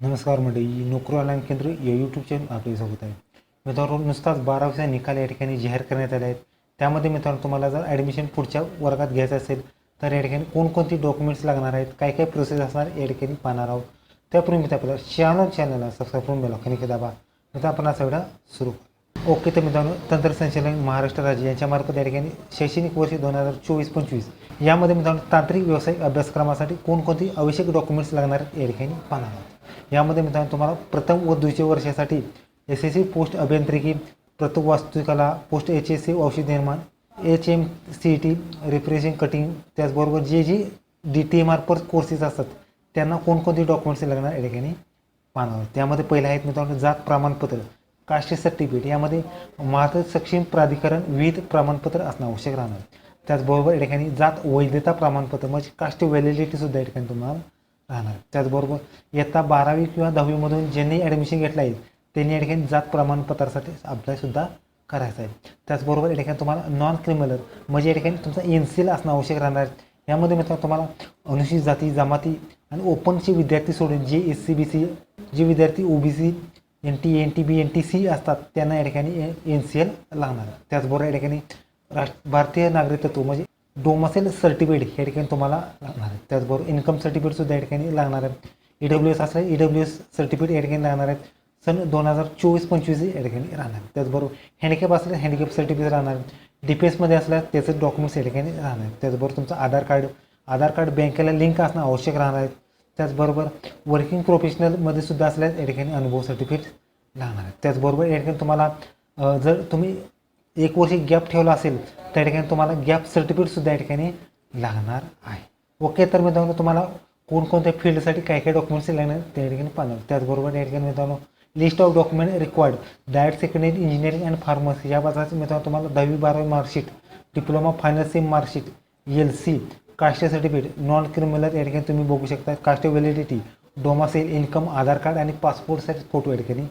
नमस्कार मंडळी नोकरी ऑनलाईन केंद्र या यूट्यूब चॅनल आपले स्वागत आहे. मित्रांनो नुसताच बारावीचा निकाल या ठिकाणी जाहीर करण्यात आले आहेत. त्यामध्ये मित्रांनो तुम्हाला जर ॲडमिशन पुढच्या वर्गात घ्यायचं असेल तर या ठिकाणी कोणकोणती डॉक्युमेंट्स लागणार आहेत काय काय प्रोसेस असणार या ठिकाणी पाहणार आहोत. त्यापूर्वी मित्र आपल्याला चॅनल चॅनलला सबस्क्राईब करून बेल खनिके दाबा. मित्र आपण असा वेळा सुरू करू. ओके तर मित्रांनो तंत्र संचालन महाराष्ट्र राज्य यांच्यामार्फत या ठिकाणी शैक्षणिक वर्ष दोन हजार चोवीस पंचवीस यामध्ये मित्रांनो तांत्रिक व्यावसायिक अभ्यासक्रमासाठी कोणकोणती आवश्यक डॉक्युमेंट्स लागणार या ठिकाणी पाहणार आहोत. यामध्ये मित्रांनो तुम्हाला प्रथम व द्वितीय वर्षासाठी एस एस सी पोस्ट अभियांत्रिकी प्रथम वास्तुकला पोस्ट एच एस सी औषध निर्माण H M C T refreshing cutting त्याचबरोबर जे G D T M R पर कोर्सेस असतात त्यांना कोणकोणते डॉक्युमेंट्स लागणार या ठिकाणी पाहणार त्यामध्ये पहिलं आहेत मित्रांनो जात प्रमाणपत्र कास्ट सर्टिफिकेट यामध्ये महाराष्ट्र सक्षम प्राधिकरण विविध प्रमाणपत्र असणं आवश्यक राहणार. त्याचबरोबर या ठिकाणी जात वैधता प्रमाणपत्र म्हणजे कास्ट व्हॅलिडिटीसुद्धा या ठिकाणी तुम्हाला राहणार त्याचबरोबर इयत्ता बारावी किंवा दहावीमधून ज्यांनी ॲडमिशन घेतलं आहे त्यांनी या ठिकाणी जात प्रमाणपत्रासाठी अप्लायसुद्धा करायचा आहे. त्याचबरोबर या ठिकाणी तुम्हाला नॉन क्रिमिनल म्हणजे या ठिकाणी तुमचा एन सी एल असणं आवश्यक राहणार आहे. यामध्ये मित्रांनो तुम्हाला अनुसूचित जाती जमाती आणि ओपनचे विद्यार्थी सोडून जे एस सी बी सी जे विद्यार्थी O B C N T N T B N T C असतात त्यांना या ठिकाणी एन सी एल लागणार त्याचबरोबर या ठिकाणी राष्ट्र भारतीय नागरिकत्व म्हणजे डोमसेल सर्टिफिकेट या ठिकाणी तुम्हाला लागणार आहे त्याचबरोबर इन्कम सर्टिफिकेटसुद्धा या ठिकाणी लागणार आहे ई डब्ल्यू एस असलं ई डब्ल्यू एस सर्टिफिकेट या ठिकाणी लागणार आहेत. सन दोन हजार चोवीस पंचवीस या ठिकाणी राहणार आहे त्याचबरोबर हँडिकॅप असल्यास हँडिकॅप सर्टिफिकेट राहणार आहे डी पी एसमध्ये असल्यास त्याचे डॉक्युमेंट्स या ठिकाणी राहणार आहेत. त्याचबरोबर तुमचं आधार कार्ड आधार कार्ड बँकेला लिंक असणं आवश्यक राहणार आहे त्याचबरोबर वर्किंग प्रोफेशनलमध्ये सुद्धा असल्यास या ठिकाणी अनुभव सर्टिफिकेट लागणार आहे त्याचबरोबर या ठिकाणी तुम्हाला जर तुम्ही एक वर्ष गॅप ठेवला असेल त्या ठिकाणी तुम्हाला गॅप सर्टिफिकेटसुद्धा या ठिकाणी लागणार आहे. ओके तर मित्रांनो तुम्हाला कोणकोणत्या फील्डसाठी काय काय डॉक्युमेंट्स लागणार त्या ठिकाणी पाहणार. त्याचबरोबर या ठिकाणी मित्रांनो list of document required direct second engineering and pharmacy या बाजाराचं मित्रांनो तुम्हाला दहावी बारावी marksheet diploma final sem marksheet L C caste certificate non criminal या ठिकाणी तुम्ही बघू शकता. Caste validity domicile income Aadhaar card आणि पासपोर्ट साईज फोटो या ठिकाणी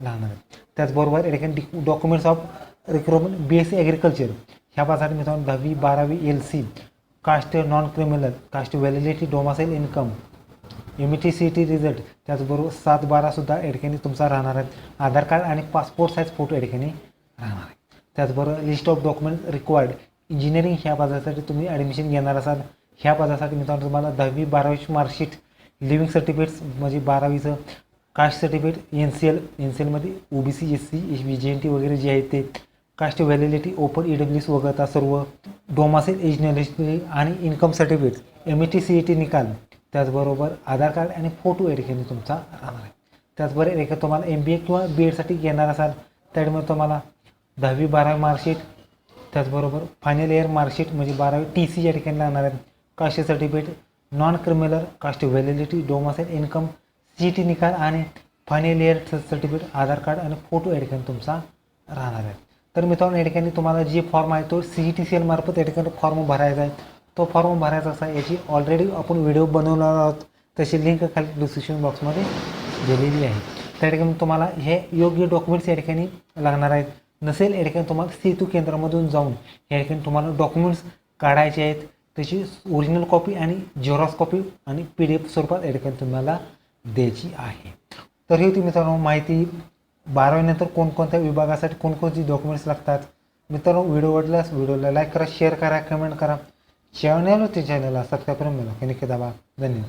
लागणार. आहे त्याचबरोबर या ठिकाणी documents of recruitment B S C agriculture ह्या पासाठी मित्रांनो दहावी बारावी L C caste non criminal caste validity domicile income M T C T result त्याचबरोबर सात बारासुद्धा या ठिकाणी तुमचा राहणार आहे आधार कार्ड आणि पासपोर्ट साईज फोटो या ठिकाणी राहणार आहे त्याचबरोबर list of document required engineering ह्या पदासाठी तुम्ही ॲडमिशन घेणार असाल. ह्या पदासाठी मित्रांनो तुम्हाला दहावी बारावीची मार्कशीट लिव्हिंग सर्टिफिकेट्स म्हणजे बारावीचं caste certificate N C L N C एलमध्ये O B C S C V J N T वगैरे जे आहे ते caste validity open E W S वगळता सर्व डोमासेल एज आणि income certificate M E T C E T निकाल. त्याचबरोबर आधार कार्ड आणि फोटो या तुमचा राहणार आहे. त्याचबरोबर एका तुम्हाला एम बी ए किंवा बी एडसाठी घेणार असाल त्यामुळे तुम्हाला दहावी बारावी मार्कशीट त्याचबरोबर फायनल इयर मार्कशीट म्हणजे बारावी टी सी या ठिकाणी लागणार आहेत. Caste certificate non criminal caste validity domicile income C T निकाल आणि final year certificate Aadhaar card आणि फोटो या तुमचा राहणार आहे. तर मित्रांनो या ठिकाणी तुम्हाला जे फॉर्म आहे तो C E T C L मार्फत या ठिकाणी फॉर्म भरायचा आहे. तो फॉर्म भरायचा असा याची ऑलरेडी आपण व्हिडिओ बनवणार आहोत. तशी लिंक खाली डिस्क्रिप्शन बॉक्समध्ये दिलेली आहे. त्या ठिकाणी तुम्हाला हे योग्य डॉक्युमेंट्स या ठिकाणी लागणार आहेत. नसेल या ठिकाणी तुम्हाला सेतू केंद्रामधून जाऊन या ठिकाणी तुम्हाला डॉक्युमेंट्स काढायचे आहेत. त्याची ओरिजिनल कॉपी आणि झेरॉक्स कॉपी आणि पी डी एफ स्वरूपात या ठिकाणी तुम्हाला द्यायची आहे. तर ही होती मित्रांनो माहिती. बारावीनंतर कोणकोणत्या विभागासाठी कोणकोणती डॉक्युमेंट्स लागतात? मित्रांनो व्हिडिओ आवडल्यास व्हिडिओला लाईक करा शेअर करा कमेंट करा. चॅनल होते चॅनलला सबस्क्राईब करून मिळा कनेक्ट दाबा. धन्यवाद.